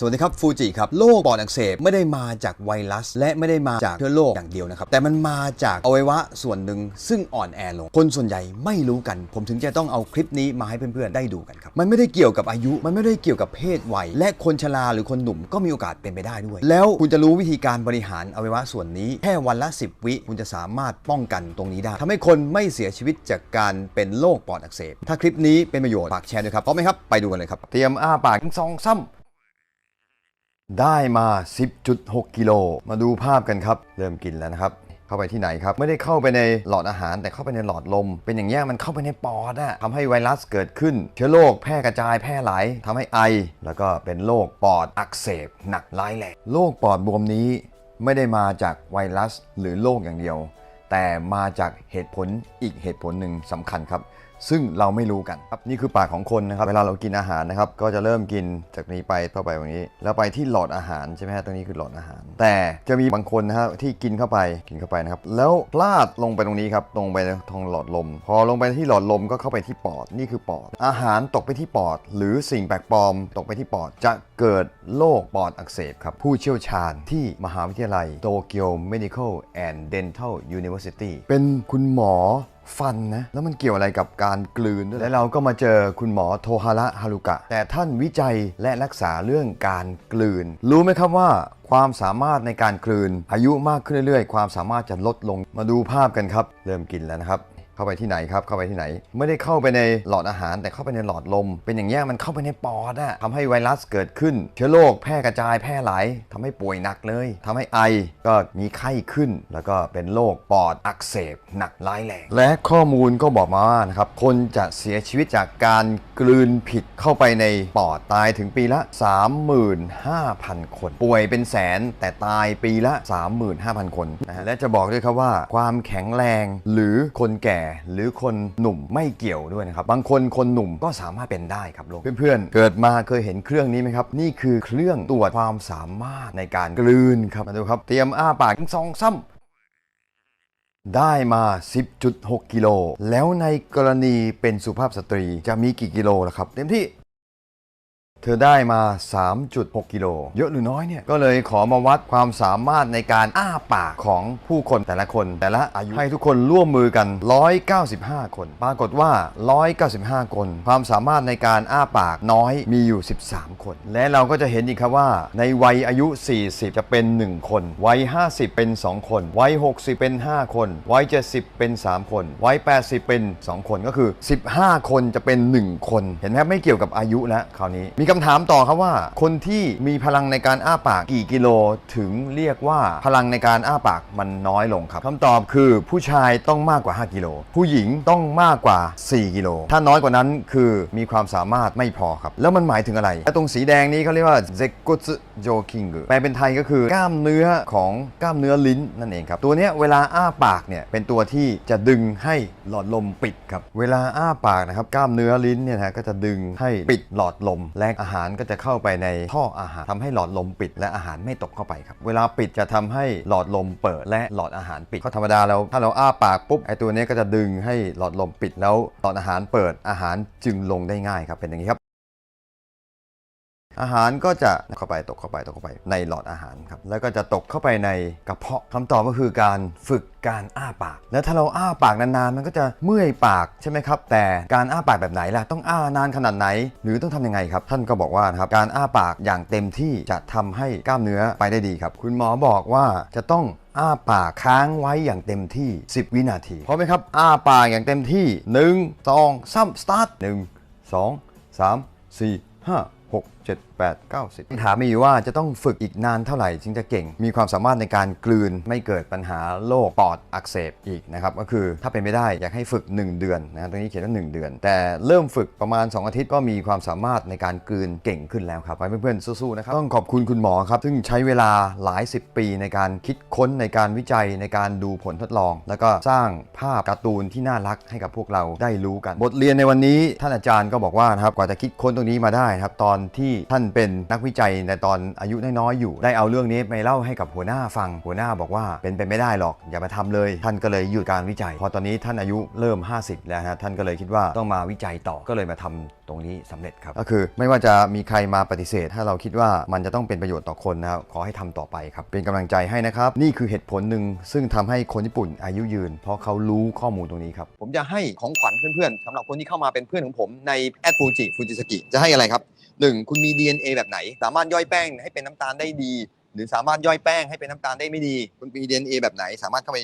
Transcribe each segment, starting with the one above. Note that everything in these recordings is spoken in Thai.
สวัสดีครับฟูจิครับโรคปอดอักเสบไม่ได้มาจากไวรัส และไม่ได้มาจากเชื้อโรคอย่างเดียวนะครับ แต่มันมาจากอวัยวะส่วนหนึ่งซึ่งอ่อนแอลง คนส่วนใหญ่ไม่รู้กัน ผมถึงจะต้องเอาคลิปนี้มาให้เพื่อนๆได้ดูกันครับ มันไม่ได้เกี่ยวกับอายุ มันไม่ได้เกี่ยวกับเพศวัย และคนชราหรือคนหนุ่มก็มีโอกาสเป็นไปได้ด้วย แล้วคุณจะรู้วิธีการบริหารอวัยวะส่วนนี้แค่วันละ 10 วิคุณจะสามารถป้องกันตรงนี้ได้ทำให้คนไม่เสียชีวิตจากการเป็นโรคปอดอักเสบถ้าคลิปนี้เป็นประโยชน์ฝากแชร์ด้วยครับพร้อมไหมครับไปดูกันเลยครับเตรียมอ้าปากทั้งสองซ้ำ ได้มา 10.6 กิโล มาดูภาพกันครับ เริ่มกินแล้วนะครับ เข้าไปที่ไหนครับ ไม่ได้เข้าไปในหลอดอาหาร แต่เข้าไปในหลอดลม เป็นอย่างเงี้ยมันเข้าไปในปอดอะทำให้ไวรัสเกิดขึ้น เชื้อโรคแพร่กระจายแพร่หลายทำให้ไอ แล้วก็เป็นโรคปอดอักเสบหนักร้ายแรงโรคปอดบวมนี้ไม่ได้มาจากไวรัสหรือโรคอย่างเดียว แต่มาจากเหตุผลอีกเหตุผลหนึ่งสำคัญครับ ซึ่งเราไม่รู้กันครับนี่คือปากของคนนะครับ เวลาเรากินอาหารนะครับ ก็จะเริ่มกินจากนี้ไปต่อไปอย่างนี้ แล้วไปที่หลอดอาหารใช่ไหมฮะตรงนี้คือหลอดอาหาร แต่จะมีบางคนนะฮะที่กินเข้าไปกินเข้าไปนะครับ แล้วพลาดลงไปตรงนี้ครับตรงไปทางหลอดลม พอลงไปที่หลอดลมก็เข้าไปที่ปอดนี่คือปอด อาหารตกไปที่ปอด หรือสิ่งแปลกปลอม ตกไปที่ปอด จะเกิดโรคปอดอักเสบครับผู้เชี่ยวชาญที่มหาวิทยาลัยโตเกียว Medical and Dental University เป็นคุณหมอ ฟันนะแล้วมันเกี่ยวอะไรกับการกลืนด้วยและเราก็มาเจอคุณหมอโทฮาระฮารุกะ แต่ท่านวิจัยและรักษาเรื่องการกลืน รู้ไหมครับว่าความสามารถในการกลืน อายุมากขึ้นเรื่อยๆ ความสามารถจะลดลงมาดูภาพกันครับ เริ่มกินแล้วนะครับ เข้าไปที่ไหนครับเข้าไปที่ไหน ไม่ได้เข้าไปในหลอดอาหาร แต่เข้าไปในหลอดลม เป็นอย่างเงี้ยมันเข้าไปในปอดอะทำให้ไวรัสเกิดขึ้น เชื้อโรคแพร่กระจายแพร่หลายทำให้ป่วยหนักเลยทำให้ไอก็มีไข้ขึ้น แล้วก็เป็นโรคปอดอักเสบหนักร้ายแรงและข้อมูลก็บอกมาว่านะครับคนจะเสียชีวิตจากการกลืนผิดเข้าไปในปอดตายถึงปีละ 35,000 คน ป่วยเป็นแสนแต่ตายปีละ 35,000 คนนะและจะบอกด้วยครับว่าความแข็งแรงหรือคนแก่หรือคนหนุ่มไม่เกี่ยวด้วยนะครับ บางคนคนหนุ่มก็สามารถเป็นได้ครับลงเพื่อนๆ เกิดมาเคยเห็นเครื่องนี้ไหมครับ นี่คือเครื่องตรวจความสามารถในการกลืนครับมาดูครับ เตรียมอ้าปากทั้งสองซ้ำได้มา 10.6 กิโล แล้วในกรณีเป็นสุภาพสตรีจะมีกี่กิโลล่ะครับ เต็มที่ เธอได้มา 3.6 กิโล เยอะหรือน้อยเนี่ย ก็เลยขอมาวัดความสามารถในการอ้าปากของผู้คนแต่ละคน แต่ละอายุ ให้ทุกคนร่วมมือกัน 195 คน ปรากฏว่า 195 คน ความสามารถในการอ้าปากน้อยมีอยู่ 13 คน และเราก็จะเห็นอีกครับว่า ในวัยอายุ 40 จะเป็น 1 คน วัย 50 เป็น 2 คน วัย 60 เป็น 5 คน วัย 70 เป็น 3 คน วัย 80 เป็น 2 คน ก็คือ 15 คนจะเป็น 1 คน เห็นไหมครับไม่เกี่ยวกับอายุแล้วคราวนี้มีคำถามต่อครับว่า คนที่มีพลังในการอ้าปากกี่กิโลถึงเรียกว่าพลังในการอ้าปากมันน้อยลงครับคำตอบคือผู้ชายต้องมากกว่า 5 กิโล ผู้หญิงต้องมากกว่า 4 กิโล ถ้าน้อยกว่านั้นคือมีความสามารถไม่พอครับ แล้วมันหมายถึงอะไรและตรงสีแดงนี้เขาเรียกว่าเซกุสโจคิงแปลเป็นไทยก็คือกล้ามเนื้อของกล้ามเนื้อลิ้นนั่นเองครับตัวนี้เวลาอ้าปากเนี่ยเป็นตัวที่จะดึงให้หลอดลมปิดครับเวลาอ้าปากนะครับกล้ามเนื้อลิ้นเนี่ยนะก็จะดึงให้ปิดหลอดลมและอาหารก็จะเข้าไปในท่ออาหารทำให้หลอดลมปิด และอาหารไม่ตกเข้าไปครับ เวลาปิดจะทำให้หลอดลมเปิดและหลอดอาหารปิดก็ธรรมดาแล้วถ้าเราอ้าปากปุ๊บไอตัวนี้ก็จะดึงให้หลอดลมปิดแล้วหลอดอาหารเปิดอาหารจึงลงได้ง่ายครับเป็นอย่างนี้ครับ อาหารก็จะเข้าไปตกเข้าไปตกเข้าไปในหลอดอาหารครับแล้วก็จะตกเข้าไปในกระเพาะคำตอบก็คือการฝึกการอ้าปาก แล้วถ้าเราอ้าปากนานๆ มันก็จะเมื่อยปากใช่ไหมครับ แต่การอ้าปากแบบไหนล่ะต้องอ้านานขนาดไหน หรือต้องทำยังไงครับ ท่านก็บอกว่าครับการอ้าปากอย่างเต็มที่จะทำให้กล้ามเนื้อไปได้ดีครับ คุณหมอบอกว่าจะต้องอ้าปากค้างไว้อย่างเต็มที่ 10 วินาทีพร้อมไหมครับ อ้าปากอย่างเต็มที่ 1 2 3 start 1 2 3 4 5 6 7 8 9 10ถามมีอยู่ว่าจะต้องฝึกอีกนานเท่าไหร่จึงจะเก่ง มีความสามารถในการกลืนไม่เกิดปัญหาโรคปอดอักเสบอีกนะครับก็คือถ้าเป็นไม่ได้อยากให้ฝึก 1 เดือนนะตรงนี้เขียนว่า 1 เดือน แต่เริ่มฝึกประมาณ 2 อาทิตย์ก็มีความสามารถในการกลืนเก่งขึ้นแล้วครับไว้เพื่อนๆสู้ๆนะครับต้องขอบคุณคุณหมอครับซึ่งใช้เวลาหลาย 10 ปีในการคิดค้นในการวิจัยในการดูผลทดลอง แล้วก็สร้างภาพการ์ตูนที่น่ารักให้กับพวกเราได้รู้กัน บทเรียนในวันนี้ท่านอาจารย์ก็บอกว่านะครับกว่าจะคิดค้นตรงนี้มาได้ครับตอนที่ท่านเป็นนักวิจัยในตอนอายุน้อยๆอยู่ ได้เอาเรื่องนี้ไปเล่าให้กับหัวหน้าฟัง หัวหน้าบอกว่าเป็นไปไม่ได้หรอก อย่ามาทำเลย ท่านก็เลยหยุดการวิจัย พอตอนนี้ท่านอายุเริ่ม 50 แล้วฮะท่านก็เลยคิดว่าต้องมาวิจัยต่อก็เลยมาทำตรงนี้สำเร็จครับ ก็คือไม่ว่าจะมีใครมาปฏิเสธ ถ้าเราคิดว่ามันจะต้องเป็นประโยชน์ต่อคนนะครับขอให้ทำต่อไปครับ เป็นกำลังใจให้นะครับ นี่คือเหตุผลหนึ่งซึ่งทำให้คนญี่ปุ่นอายุยืน เพราะเขารู้ข้อมูลตรงนี้ครับผมจะให้ของขวัญเพื่อนๆสำหรับคนที่เข้ามาเป็นเพื่อนของผมในแอดฟูจิฟูจิสกิจะให้อะไรครับ หนึ่งคุณมี DNA แบบไหน สามารถย่อยแป้งให้เป็นน้ำตาลได้ดี หรือสามารถย่อยแป้งให้เป็นน้ำตาลได้ไม่ดี คุณมี DNA แบบไหน สามารถเข้าไป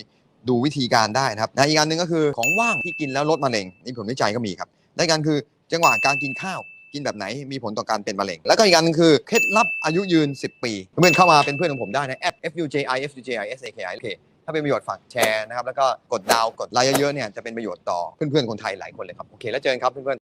ดูวิธีการได้นะครับนะอีกอันหนึ่งก็คือของว่างที่กินแล้วลดมะเร็งนี่ผลวิจัยก็มีครับและอีกอันคือจังหวะการกินข้าวกินแบบไหนมีผลต่อการเป็นมะเร็ง แล้วก็อีกอันหนึงคือเคล็ดลับอายุยืน 10 ปี เพื่อนเข้ามาเป็นเพื่อนของผมได้นะแอป fuji fuji saki โอเคถ้าเป็นประโยชน์ฝากแชร์นะครับ แล้วก็กดดาวกดไลค์เยอะๆเนี่ยจะเป็นประโยชน์ต่อเพื่อนๆคนไทยหลายคนเลยครับ โอเค แล้วเจอกันครับเพื่อนๆ